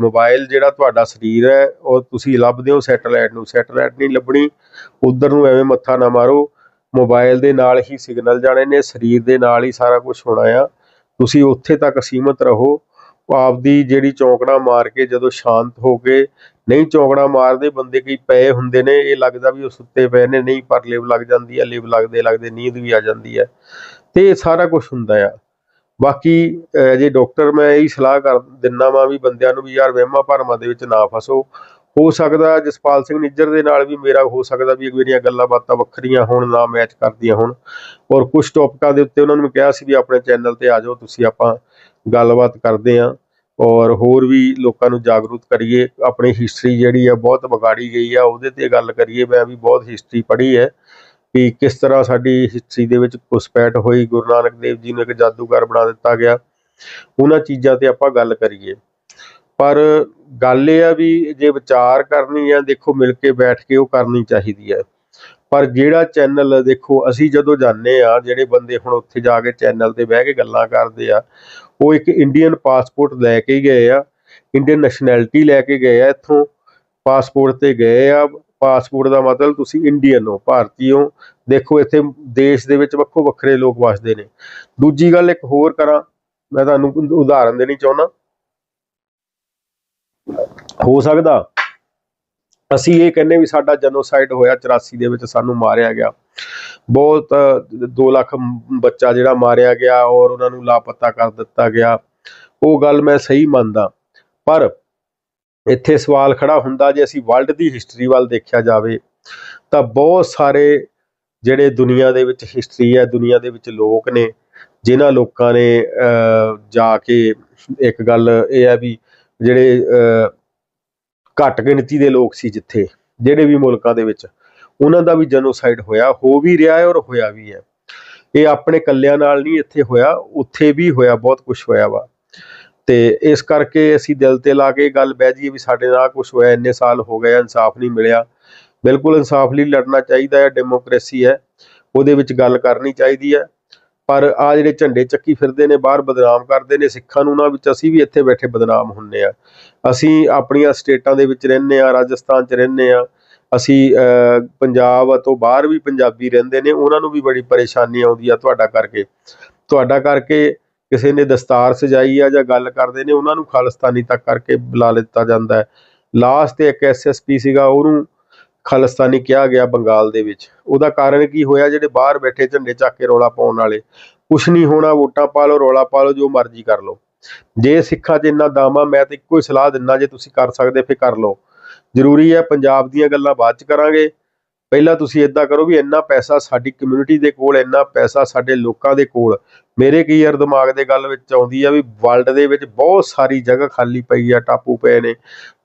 ਮੋਬਾਈਲ ਜਿਹੜਾ ਤੁਹਾਡਾ ਸਰੀਰ ਹੈ, ਉਹ ਤੁਸੀਂ ਲੱਭਦੇ ਹੋ ਸੈਟਲਾਈਟ ਨੂੰ। ਸੈਟਲਾਈਟ ਨਹੀਂ ਲੱਭਣੀ, ਉਧਰ ਨੂੰ ਐਵੇਂ ਮੱਥਾ ਨਾ ਮਾਰੋ। ਮੋਬਾਈਲ ਦੇ ਨਾਲ ਹੀ ਸਿਗਨਲ ਜਾਣੇ ਨੇ, ਸਰੀਰ ਦੇ ਨਾਲ ਹੀ ਸਾਰਾ ਕੁਝ ਹੋਣਾ ਆ। ਤੁਸੀਂ ਉੱਥੇ ਤੱਕ ਸੀਮਤ ਰਹੋ। ਆਪਦੀ ਜਿਹੜੀ ਚੌਂਕੜਾ ਮਾਰ ਕੇ ਜਦੋਂ ਸ਼ਾਂਤ ਹੋ ਕੇ ਨਹੀਂ ਚੌਂਕੜਾ ਮਾਰਦੇ ਬੰਦੇ ਕਈ ਪਏ ਹੁੰਦੇ ਨੇ, ਇਹ ਲੱਗਦਾ ਵੀ ਉਹ ਸੁੱਤੇ ਪਏ ਨੇ, ਨਹੀਂ ਪਰ ਲਿਵ ਲੱਗ ਜਾਂਦੀ ਹੈ, ਲਿਵ ਲੱਗਦੇ ਲੱਗਦੇ ਨੀਂਦ ਵੀ ਆ ਜਾਂਦੀ ਹੈ। ਤੇ ਇਹ ਸਾਰਾ ਕੁਝ ਹੁੰਦਾ ਆ। ਬਾਕੀ ਜੇ ਡਾਕਟਰ ਮੈਂ ਇਹੀ ਸਲਾਹ ਕਰ ਦਿੰਨਾ ਵਾਂ ਵੀ ਬੰਦਿਆਂ ਨੂੰ ਵੀ ਯਾਰ ਵਹਿਮਾਂ ਭਰਮਾਂ ਦੇ ਵਿੱਚ ਨਾ ਫਸੋ। ਹੋ ਸਕਦਾ ਜਸਪਾਲ ਸਿੰਘ ਨਿੱਜਰ ਦੇ ਨਾਲ ਵੀ ਮੇਰਾ ਹੋ ਸਕਦਾ ਵੀ ਮੇਰੀਆਂ ਗੱਲਾਂ ਬਾਤਾਂ ਵੱਖਰੀਆਂ ਹੋਣ, ਨਾ ਮੈਚ ਕਰਦੀਆਂ ਹੋਣ। ਔਰ ਕੁਝ ਟੌਪਿਕਾਂ ਦੇ ਉੱਤੇ ਉਹਨਾਂ ਨੂੰ ਮੈਂ ਕਿਹਾ ਸੀ ਵੀ ਆਪਣੇ ਚੈਨਲ ਤੇ ਆ ਜਾਓ, ਤੁਸੀਂ ਆਪਾਂ ਗੱਲਬਾਤ ਕਰਦੇ ਆਂ। ਔਰ ਹੋਰ ਵੀ ਲੋਕਾਂ ਨੂੰ ਜਾਗਰੂਕ ਕਰੀਏ। ਆਪਣੀ ਹਿਸਟਰੀ ਜਿਹੜੀ ਆ, ਬਹੁਤ ਵਿਗਾੜੀ ਗਈ ਆ। ਉਹਦੇ ਤੇ ਗੱਲ ਕਰੀਏ, ਮੈਂ ਵੀ ਬਹੁਤ ਹਿਸਟਰੀ ਪੜ੍ਹੀ ਹੈ। ਵੀ ਕਿਸ ਤਰ੍ਹਾਂ ਸਾਡੀ ਹਿਸਟਰੀ ਦੇ ਵਿੱਚ ਘੁਸਪੈਠ ਹੋਈ, ਗੁਰੂ ਨਾਨਕ ਦੇਵ ਜੀ ਨੂੰ ਇੱਕ ਜਾਦੂਗਰ ਬਣਾ ਦਿੱਤਾ ਗਿਆ। ਉਹਨਾਂ ਚੀਜ਼ਾਂ ਤੇ ਆਪਾਂ ਗੱਲ ਕਰੀਏ। ਪਰ ਗੱਲ ਇਹ ਆ ਵੀ ਜੇ ਵਿਚਾਰ ਕਰਨੀ ਆ, ਦੇਖੋ ਮਿਲ ਕੇ ਬੈਠ ਕੇ ਉਹ ਕਰਨੀ ਚਾਹੀਦੀ ਹੈ ਪਰ ਜਿਹੜਾ ਚੈਨਲ ਦੇਖੋ, ਅਸੀਂ ਜਦੋਂ ਜਾਂਦੇ ਆ, ਜਿਹੜੇ ਬੰਦੇ ਹੁਣ ਉੱਥੇ ਜਾ ਕੇ ਚੈਨਲ ਤੇ ਬਹਿ ਕੇ ਗੱਲਾਂ ਕਰਦੇ ਆ, ਉਹ ਇੱਕ ਇੰਡੀਅਨ ਪਾਸਪੋਰਟ ਲੈ ਕੇ ਗਏ ਆ ਇੰਡੀਅਨ ਨੈਸ਼ਨੈਲਿਟੀ ਲੈ ਕੇ ਗਏ ਆ, ਇੱਥੋਂ ਪਾਸਪੋਰਟ ਤੇ ਗਏ ਆ ਪਾਸਪੋਰਟ ਦਾ ਮਤਲਬ ਤੁਸੀਂ ਇੰਡੀਅਨ ਹੋ, ਭਾਰਤੀ ਹੋ। ਦੇਖੋ ਇੱਥੇ ਦੇਸ਼ ਦੇ ਵਿੱਚ ਵੱਖੋ ਵੱਖਰੇ ਲੋਕ ਵਸਦੇ ਨੇ। ਦੂਜੀ ਗੱਲ ਇੱਕ ਹੋਰ ਕਰਾਂ, ਮੈਂ ਤੁਹਾਨੂੰ ਉਦਾਹਰਨ ਦੇਣੀ ਚਾਹੁੰਦਾ। ਹੋ ਸਕਦਾ ਅਸੀਂ ਇਹ ਕਹਿੰਨੇ ਵੀ ਸਾਡਾ ਜਨੋਸਾਈਡ ਹੋਇਆ 84 ਦੇ ਵਿੱਚ ਸਾਨੂੰ ਮਾਰਿਆ ਗਿਆ। ਬਹੁਤ 2 ਲੱਖ ਬੱਚਾ ਜਿਹੜਾ ਮਾਰਿਆ ਗਿਆ ਔਰ ਉਹਨਾਂ ਨੂੰ ਲਾਪਤਾ ਕਰ ਦਿੱਤਾ ਗਿਆ। ਉਹ ਗੱਲ ਮੈਂ ਸਹੀ ਮੰਨਦਾ। ਪਰ ਇੱਥੇ ਸਵਾਲ ਖੜਾ ਹੁੰਦਾ ਜੇ ਅਸੀਂ ਵਰਲਡ ਦੀ ਹਿਸਟਰੀ ਵੱਲ ਦੇਖਿਆ ਜਾਵੇ, ਤਾਂ ਬਹੁਤ ਸਾਰੇ ਜਿਹੜੇ ਦੁਨੀਆ ਦੇ ਵਿੱਚ ਹਿਸਟਰੀ ਹੈ, ਦੁਨੀਆ ਦੇ ਵਿੱਚ ਲੋਕ ਨੇ, ਜਿਨ੍ਹਾਂ ਲੋਕਾਂ ਨੇ ਜਾ ਕੇ ਇੱਕ ਗੱਲ ਇਹ ਹੈ ਵੀ ਜਿਹੜੇ ਘੱਟ ਗਿਣਤੀ ਦੇ ਲੋਕ ਸੀ ਜਿੱਥੇ, ਜਿਹੜੇ ਵੀ ਮੁਲਕਾਂ ਦੇ ਵਿੱਚ, ਉਹਨਾਂ ਦਾ ਵੀ ਜੈਨੋਸਾਈਡ ਹੋਇਆ, ਹੋ ਵੀ ਰਿਹਾ ਹੈ ਔਰ ਹੋਇਆ ਵੀ ਹੈ। ਇਹ ਆਪਣੇ ਕੱਲਿਆਂ ਨਾਲ ਨਹੀਂ ਇੱਥੇ ਹੋਇਆ, ਉੱਥੇ ਵੀ ਹੋਇਆ, ਬਹੁਤ ਕੁਝ ਹੋਇਆ ਵਾ। ਤੇ ਇਸ ਕਰਕੇ ਅਸੀਂ ਦਿਲ ਤੇ ਲਾ ਕੇ ਇਹ ਗੱਲ ਬਹਿ ਜਾਈਏ ਵੀ ਸਾਡੇ ਨਾਲ ਕੁਝ ਹੋਇਆ ਇੰਨੇ ਸਾਲ ਹੋ ਗਏ ਆ, ਇਨਸਾਫ ਨਹੀਂ ਮਿਲਿਆ। ਬਿਲਕੁਲ ਇਨਸਾਫ ਲਈ ਲੜਨਾ ਚਾਹੀਦਾ ਹੈ ਡੈਮੋਕ੍ਰੇਸੀ ਹੈ ਉਹਦੇ ਵਿੱਚ ਗੱਲ ਕਰਨੀ ਚਾਹੀਦੀ ਹੈ। ਪਰ ਆ ਜਿਹੜੇ ਝੰਡੇ ਚੱਕੀ ਫਿਰਦੇ ਨੇ ਬਾਹਰ ਬਦਨਾਮ ਕਰਦੇ ਨੇ ਸਿੱਖਾਂ ਨੂੰ ਉਹਨਾਂ ਵਿੱਚ ਅਸੀਂ ਵੀ ਇੱਥੇ ਬੈਠੇ ਬਦਨਾਮ ਹੁੰਨੇ ਆ। ਅਸੀਂ ਆਪਣੀਆਂ ਸਟੇਟਾਂ ਦੇ ਵਿੱਚ ਰਹਿੰਦੇ ਆ ਰਾਜਸਥਾਨ 'ਚ ਰਹਿੰਦੇ ਆ। ਅਸੀਂ ਪੰਜਾਬ ਤੋਂ ਬਾਹਰ ਵੀ ਪੰਜਾਬੀ ਰਹਿੰਦੇ ਨੇ ਉਹਨਾਂ ਨੂੰ ਵੀ ਬੜੀ ਪਰੇਸ਼ਾਨੀ ਆਉਂਦੀ ਆ ਤੁਹਾਡਾ ਕਰਕੇ। ਤੁਹਾਡਾ ਕਰਕੇ ਕਿਸੇ ਨੇ ਦਸਤਾਰ ਸਜਾਈ ਆ ਜਾਂ ਗੱਲ ਕਰਦੇ ਨੇ, ਉਹਨਾਂ ਨੂੰ ਖਾਲਿਸਤਾਨੀ ਤੱਕ ਕਰਕੇ ਬੁਲਾ ਲਿੱਤਾ ਜਾਂਦਾ ਹੈ। ਲਾਸਟ ਤੇ ਇੱਕ ਐਸਐਸਪੀ ਸੀਗਾ, ਉਹਨੂੰ ਖਾਲਿਸਤਾਨੀ ਕਿਹਾ ਗਿਆ ਬੰਗਾਲ ਦੇ ਵਿੱਚ। ਉਹਦਾ ਕਾਰਨ ਕੀ ਹੋਇਆ, ਜਿਹੜੇ ਬਾਹਰ ਬੈਠੇ ਝੰਡੇ ਚੱਕ ਕੇ ਰੌਲਾ ਪਾਉਣ ਵਾਲੇ, ਕੁਛ ਨਹੀਂ ਹੋਣਾ, ਵੋਟਾਂ ਪਾ ਲਓ, ਰੌਲਾ ਪਾ ਲਓ, ਜੋ ਮਰਜ਼ੀ ਕਰ ਲਓ। ਜੇ ਸਿੱਖਾਂ 'ਚ ਇੰਨਾ ਦਾਮਾ ਮੈਂ ਤਾਂ ਇੱਕੋ ਹੀ ਸਲਾਹ ਦਿੰਦਾ, ਜੇ ਤੁਸੀਂ ਕਰ ਸਕਦੇ, ਫਿਰ ਕਰ ਲਓ। ਜ਼ਰੂਰੀ ਹੈ ਪੰਜਾਬ ਦੀਆਂ ਗੱਲਾਂ ਬਾਅਦ 'ਚ ਕਰਾਂਗੇ। ਪਹਿਲਾਂ ਤੁਸੀਂ ਇਦਾਂ ਕਰੋ ਵੀ ਇੰਨਾ ਪੈਸਾ ਸਾਡੀ ਕਮਿਊਨਿਟੀ ਦੇ ਕੋਲ, ਇੰਨਾ ਪੈਸਾ ਸਾਡੇ ਲੋਕਾਂ ਦੇ ਕੋਲ। ਮੇਰੇ ਕੀ ਯਾਰ ਦਿਮਾਗ ਦੇ ਗੱਲ ਵਿੱਚ ਆਉਂਦੀ ਆ ਵੀ ਵਰਲਡ ਦੇ ਵਿੱਚ ਬਹੁਤ ਸਾਰੀ ਜਗ੍ਹਾ ਖਾਲੀ ਪਈ ਆ, ਟਾਪੂ ਪਏ ਨੇ,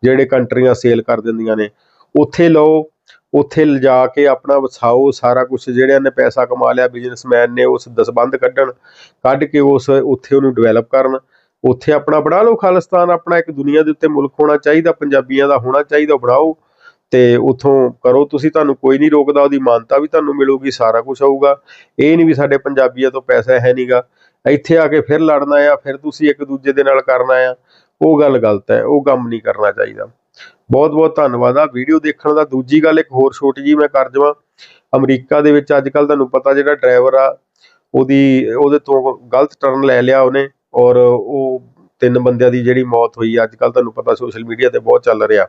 ਜਿਹੜੇ ਕੰਟਰੀਆਂ ਸੇਲ ਕਰ ਦਿੰਦੀਆਂ ਨੇ। ਉੱਥੇ ਲਓ, ਉੱਥੇ ਲਿਜਾ ਕੇ ਆਪਣਾ ਵਸਾਓ, ਸਾਰਾ ਕੁਝ ਜਿਹੜਿਆਂ ਨੇ ਪੈਸਾ ਕਮਾ ਲਿਆ ਬਿਜ਼ਨਸਮੈਨ ਨੇ ਉਸ ਦਸਬੰਦ ਕੱਢਣ, ਕੱਢ ਕੇ ਉਸ ਉੱਥੇ ਉਹਨੂੰ ਡਿਵੈਲਪ ਕਰਨ। ਉੱਥੇ ਆਪਣਾ ਬਣਾ ਲਓ ਖਾਲਿਸਤਾਨ, ਆਪਣਾ ਇੱਕ ਦੁਨੀਆ ਦੇ ਉੱਤੇ ਮੁਲਕ ਹੋਣਾ ਚਾਹੀਦਾ, ਪੰਜਾਬੀਆਂ ਦਾ ਹੋਣਾ ਚਾਹੀਦਾ ਉਹ ਬਣਾਓ। ਤੇ ਉਥੋਂ ਕਰੋ, ਤੁਸੀਂ ਤੁਹਾਨੂੰ ਕੋਈ ਨਹੀਂ ਰੋਕਦਾ, ਉਹਦੀ ਮਾਨਤਾ ਵੀ ਤੁਹਾਨੂੰ ਮਿਲੂਗੀ, ਸਾਰਾ ਕੁਝ ਹੋਊਗਾ। ਇਹ ਨਹੀਂ ਵੀ ਸਾਡੇ ਪੰਜਾਬੀਆਂ ਤੋਂ ਪੈਸਾ ਹੈ ਨਹੀਂਗਾ ਇੱਥੇ ਆ ਕੇ ਫਿਰ ਲੜਨਾ ਆ, ਫਿਰ ਤੁਸੀਂ ਇੱਕ ਦੂਜੇ ਦੇ ਨਾਲ ਕਰਨਾ ਆ। ਉਹ ਗੱਲ ਗਲਤ ਹੈ, ਉਹ ਕੰਮ ਨਹੀਂ ਕਰਨਾ ਚਾਹੀਦਾ। ਬਹੁਤ ਬਹੁਤ ਧੰਨਵਾਦ। ਆ ਵੀਡੀਓ ਦੇਖਣ ਦਾ ਦੂਜੀ ਗੱਲ, ਇੱਕ ਹੋਰ ਛੋਟੀ ਜੀ ਮੈਂ ਕਰ ਜਾਵਾਂ ਅਮਰੀਕਾ ਦੇ ਵਿੱਚ ਅੱਜ ਕੱਲ ਤੁਹਾਨੂੰ ਪਤਾ ਜਿਹੜਾ ਡਰਾਈਵਰ ਆ, ਉਹਦੀ, ਉਹਦੇ ਤੋਂ ਗਲਤ ਟਰਨ ਲੈ ਲਿਆ ਉਹਨੇ, ਔਰ ਉਹ ਤਿੰਨ ਬੰਦਿਆਂ ਦੀ ਜਿਹੜੀ ਮੌਤ ਹੋਈ ਅੱਜ ਕੱਲ ਤੁਹਾਨੂੰ ਪਤਾ ਸੋਸ਼ਲ ਮੀਡੀਆ ਤੇ ਬਹੁਤ ਚੱਲ ਰਿਹਾ।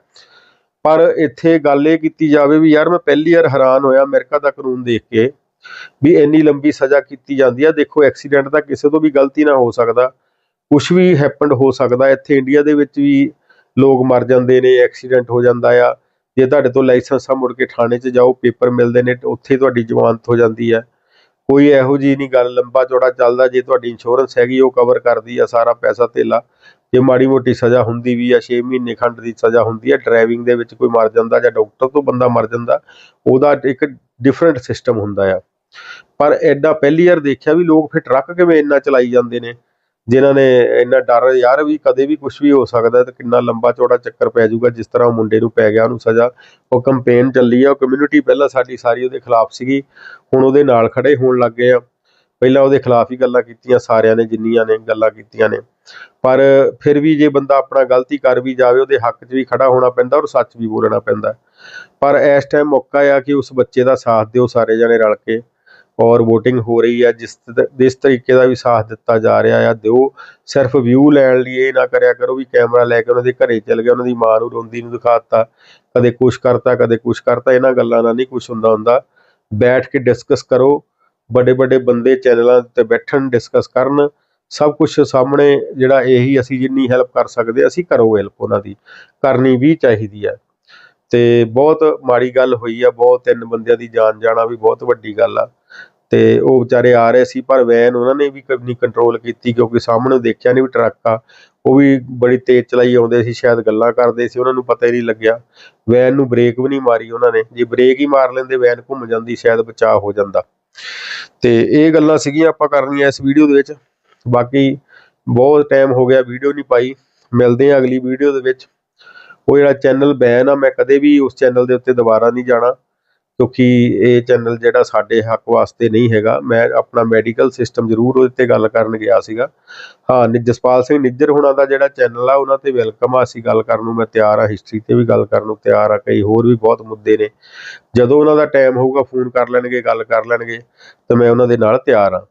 ਪਰ ਇੱਥੇ ਗੱਲ ਇਹ ਕੀਤੀ ਜਾਵੇ ਵੀ ਯਾਰ ਮੈਂ ਪਹਿਲੀ ਵਾਰ ਹੈਰਾਨ ਹੋਇਆ ਅਮਰੀਕਾ ਦਾ ਕਾਨੂੰਨ ਦੇਖ ਕੇ ਵੀ ਇੰਨੀ ਲੰਬੀ ਸਜ਼ਾ ਕੀਤੀ ਜਾਂਦੀ ਆ। ਦੇਖੋ, ਐਕਸੀਡੈਂਟ ਤਾਂ ਕਿਸੇ ਤੋਂ ਵੀ ਗਲਤੀ ਨਾਲ ਹੋ ਸਕਦਾ। ਕੁਝ ਵੀ ਹੈਪਨਡ ਹੋ ਸਕਦਾ। ਇੱਥੇ ਇੰਡੀਆ ਦੇ ਵਿੱਚ ਵੀ ਲੋਕ ਮਰ ਜਾਂਦੇ ਨੇ, ਐਕਸੀਡੈਂਟ ਹੋ ਜਾਂਦਾ ਆ। ਜੇ ਤੁਹਾਡੇ ਤੋਂ ਲਾਇਸੈਂਸ ਆ, ਮੁੜ ਕੇ ਥਾਣੇ 'ਚ ਜਾਓ, ਪੇਪਰ ਮਿਲਦੇ ਨੇ ਤੇ ਉੱਥੇ ਤੁਹਾਡੀ ਜ਼ਮਾਨਤ ਹੋ ਜਾਂਦੀ ਹੈ ਕੋਈ ਇਹੋ ਜੀ ਨਹੀਂ ਗੱਲ। ਲੰਬਾ ਚੌੜਾ ਚੱਲਦਾ। ਜੇ ਤੁਹਾਡੀ ਇੰਸ਼ੋਰੈਂਸ ਹੈਗੀ, ਉਹ ਕਵਰ ਕਰਦੀ ਆ ਸਾਰਾ ਪੈਸਾ ਧੇਲਾ। ਜੇ ਮਾੜੀ ਮੋਟੀ ਸਜ਼ਾ ਹੁੰਦੀ ਵੀ ਆ 6 ਮਹੀਨੇ ਖੰਡ ਦੀ ਸਜ਼ਾ ਹੁੰਦੀ ਆ ਡਰਾਈਵਿੰਗ ਦੇ ਵਿੱਚ ਕੋਈ ਮਰ ਜਾਂਦਾ ਜਾਂ ਡਾਕਟਰ ਤੋਂ ਬੰਦਾ ਮਰ ਜਾਂਦਾ, ਉਹਦਾ ਇੱਕ ਡਿਫਰੈਂਟ ਸਿਸਟਮ ਹੁੰਦਾ ਆ। ਪਰ ਐਡਾ ਪਹਿਲੀ ਵਾਰ ਦੇਖਿਆ ਵੀ ਲੋਕ ਫਿਰ ਟਰੱਕ ਕਿਵੇਂ ਇੰਨਾ ਚਲਾਈ ਜਾਂਦੇ ਨੇ, ਜਿਨ੍ਹਾਂ ਨੇ ਇੰਨਾ ਡਰ, ਯਾਰ ਵੀ ਕਦੇ ਵੀ ਕੁਝ ਵੀ ਹੋ ਸਕਦਾ ਤੇ ਕਿੰਨਾ ਲੰਬਾ ਚੌੜਾ ਚੱਕਰ ਪੈ ਜਾਊਗਾ, ਜਿਸ ਤਰ੍ਹਾਂ ਉਹ ਮੁੰਡੇ ਨੂੰ ਪੈ ਗਿਆ ਉਹਨੂੰ ਸਜ਼ਾ, ਉਹ ਕੰਪੇਨ ਚੱਲੀ ਆ, ਉਹ ਕਮਿਊਨਿਟੀ ਪਹਿਲਾਂ ਸਾਡੀ ਸਾਰੀ ਉਹਦੇ ਖਿਲਾਫ ਸੀਗੀ, ਹੁਣ ਉਹਦੇ ਨਾਲ ਖੜੇ ਹੋਣ ਲੱਗ ਗਏ ਆ। ਪਹਿਲਾਂ ਉਹਦੇ ਖਿਲਾਫ ਹੀ ਗੱਲਾਂ ਕੀਤੀਆਂ ਸਾਰਿਆਂ ਨੇ, ਜਿੰਨੀਆਂ ਨੇ ਗੱਲਾਂ ਕੀਤੀਆਂ ਨੇ। ਪਰ ਫਿਰ ਵੀ ਜੇ ਬੰਦਾ ਆਪਣਾ ਗਲਤੀ ਕਰ ਵੀ ਜਾਵੇ, ਉਹਦੇ ਹੱਕ 'ਚ ਵੀ ਖੜਾ ਹੋਣਾ ਪੈਂਦਾ, ਔਰ ਸੱਚ ਵੀ ਬੋਲਣਾ ਪੈਂਦਾ ਪਰ ਇਸ ਟਾਈਮ ਮੌਕਾ ਆ ਕਿ ਉਸ ਬੱਚੇ ਦਾ ਸਾਥ ਦਿਓ, ਸਾਰੇ ਜਣੇ ਰਲ ਕੇ। ਔਰ VOTING ਹੋ ਰਹੀ ਹੈ, ਜਿਸ ਤ- ਤਰੀਕੇ ਦਾ ਵੀ ਸਾਥ ਦਿੱਤਾ ਜਾ ਰਿਹਾ ਆ, ਦਿਓ। ਸਿਰਫ ਵਿਊ ਲੈਣ ਲਈ ਇਹ ਨਾ ਕਰਿਆ ਕਰੋ ਵੀ ਕੈਮਰਾ ਲੈ ਕੇ ਉਹਨਾਂ ਦੇ ਘਰੇ ਚਲ ਗਿਆ ਉਹਨਾਂ ਦੀ ਮਾਂ ਨੂੰ, ਰੋਂਦੀ ਨੂੰ ਦਿਖਾਤਾ। ਕਦੇ ਕੁਛ ਕਰਤਾ, ਕਦੇ ਕੁਛ ਕਰਤਾ, ਇਹਨਾਂ ਗੱਲਾਂ ਨਾਲ ਨਹੀਂ ਕੁਛ ਹੁੰਦਾ ਹੁੰਦਾ। ਬੈਠ ਕੇ ਡਿਸਕਸ ਕਰੋ। ਵੱਡੇ ਵੱਡੇ ਬੰਦੇ ਚੈਨਲਾਂ ਤੇ ਬੈਠਣ ਡਿਸਕਸ ਕਰਨ। ਸਭ ਕੁਝ ਸਾਹਮਣੇ ਜਿਹੜਾ ਇਹੀ ਅਸੀਂ ਜਿੰਨੀ ਹੈਲਪ ਕਰ ਸਕਦੇ ਅਸੀਂ ਕਰੋ ਹੈਲਪ ਉਹਨਾਂ ਦੀ ਕਰਨੀ ਵੀ ਚਾਹੀਦੀ ਹੈ ਤੇ ਬਹੁਤ ਮਾੜੀ ਗੱਲ ਹੋਈ ਆ, ਬਹੁਤ ਤਿੰਨ ਬੰਦਿਆਂ ਦੀ ਜਾਨ ਜਾਣਾ ਵੀ ਬਹੁਤ ਵੱਡੀ ਗੱਲ ਆ। ਤੇ ਉਹ ਵਿਚਾਰੇ ਆ ਰਹੇ ਸੀ, ਪਰ ਵੈਨ ਉਹਨਾਂ ਨੇ ਵੀ ਨਹੀਂ ਕੰਟਰੋਲ ਕੀਤੀ ਕਿਉਂਕਿ ਸਾਹਮਣੇ ਦੇਖਿਆ ਨਹੀਂ ਵੀ ਟਰੱਕ ਆ। ਉਹ ਵੀ ਬੜੀ ਤੇਜ਼ ਚਲਾਈ ਆਉਂਦੇ ਸੀ, ਸ਼ਾਇਦ ਗੱਲਾਂ ਕਰਦੇ ਸੀ, ਉਹਨਾਂ ਨੂੰ ਪਤਾ ਹੀ ਨਹੀਂ ਲੱਗਿਆ। ਵੈਨ ਨੂੰ ਬ੍ਰੇਕ ਵੀ ਨਹੀਂ ਮਾਰੀ ਉਹਨਾਂ ਨੇ, ਜੇ ਬ੍ਰੇਕ ਹੀ ਮਾਰ ਲੈਂਦੇ ਵੈਨ ਘੁੰਮ ਜਾਂਦੀ, ਸ਼ਾਇਦ ਬਚਾਅ ਹੋ ਜਾਂਦਾ। ਤੇ ਇਹ ਗੱਲਾਂ ਸੀਗੀਆਂ ਆਪਾਂ ਕਰਨੀਆਂ ਇਸ ਵੀਡੀਓ ਦੇ ਵਿੱਚ। ਬਾਕੀ ਬਹੁਤ ਟਾਈਮ ਹੋ ਗਿਆ ਵੀਡੀਓ ਨਹੀਂ ਪਾਈ। ਮਿਲਦੇ ਆ ਅਗਲੀ ਵੀਡੀਓ ਦੇ ਵਿੱਚ। ਉਹ ਜਿਹੜਾ ਚੈਨਲ ਬੈਨ ਆ, ਮੈਂ ਕਦੇ ਵੀ ਉਸ ਚੈਨਲ ਦੇ ਉੱਤੇ ਦੁਬਾਰਾ ਨਹੀਂ ਜਾਣਾ, ਕਿਉਂਕਿ ਇਹ ਚੈਨਲ ਜਿਹੜਾ ਸਾਡੇ ਹੱਕ ਵਾਸਤੇ ਨਹੀਂ ਹੈਗਾ। ਮੈਂ ਆਪਣਾ ਮੈਡੀਕਲ ਸਿਸਟਮ ਜ਼ਰੂਰ ਉਹਦੇ ਤੇ ਗੱਲ ਕਰਨ ਗਿਆ ਸੀਗਾ। ਹਾਂ, ਨਿ- ਜਸਪਾਲ ਸਿੰਘ ਨਿੱਜਰ ਹੋਣਾ ਦਾ ਜਿਹੜਾ ਚੈਨਲ ਆ, ਉਹਨਾਂ ਤੇ ਵੈਲਕਮ ਆ। ਅਸੀਂ ਗੱਲ ਕਰਨ ਨੂੰ ਮੈਂ ਤਿਆਰ ਆ ਹਿਸਟਰੀ ਤੇ ਵੀ ਗੱਲ ਕਰਨ ਨੂੰ ਤਿਆਰ ਆ, ਕਈ ਹੋਰ ਵੀ ਬਹੁਤ ਮੁੱਦੇ ਨੇ। ਜਦੋਂ ਉਹਨਾਂ ਦਾ ਟਾਈਮ ਹੋਊਗਾ ਫੋਨ ਕਰ ਲੈਣਗੇ, ਗੱਲ ਕਰ ਲੈਣਗੇ, ਤੇ ਮੈਂ ਉਹਨਾਂ ਦੇ ਨਾਲ ਤਿਆਰ ਆ।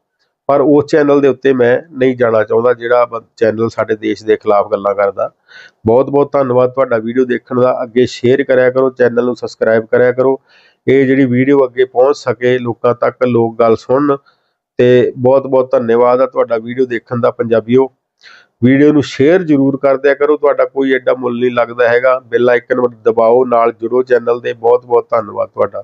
ਪਰ ਉਸ ਚੈਨਲ ਦੇ ਉੱਤੇ ਮੈਂ ਨਹੀਂ ਜਾਣਾ ਚਾਹੁੰਦਾ ਜਿਹੜਾ ਚੈਨਲ ਸਾਡੇ ਦੇਸ਼ ਦੇ ਖਿਲਾਫ ਗੱਲਾਂ ਕਰਦਾ। ਬਹੁਤ ਬਹੁਤ ਧੰਨਵਾਦ ਤੁਹਾਡਾ ਵੀਡੀਓ ਦੇਖਣ ਦਾ। ਅੱਗੇ ਸ਼ੇਅਰ ਕਰਿਆ ਕਰੋ ਚੈਨਲ ਨੂੰ ਸਬਸਕ੍ਰਾਈਬ ਕਰਿਆ ਕਰੋ। ਇਹ ਜਿਹੜੀ ਵੀਡੀਓ ਅੱਗੇ ਪਹੁੰਚ ਸਕੇ, ਲੋਕਾਂ ਤੱਕ ਲੋਕ ਗੱਲ ਸੁਣਨ। ਤੇ ਬਹੁਤ ਬਹੁਤ ਧੰਨਵਾਦ ਆ ਤੁਹਾਡਾ ਵੀਡੀਓ ਦੇਖਣ ਦਾ ਪੰਜਾਬੀਓ। ਵੀਡੀਓ ਨੂੰ ਸ਼ੇਅਰ ਜ਼ਰੂਰ ਕਰ ਦਿਆ ਕਰੋ। ਤੁਹਾਡਾ ਕੋਈ ਐਡਾ ਮੁੱਲ ਨਹੀਂ ਲੱਗਦਾ ਹੈਗਾ। ਬੈਲ ਆਈਕਨ ਦਬਾਓ, ਨਾਲ ਜੁੜੋ ਚੈਨਲ ਦੇ ਬਹੁਤ ਬਹੁਤ ਧੰਨਵਾਦ ਤੁਹਾਡਾ।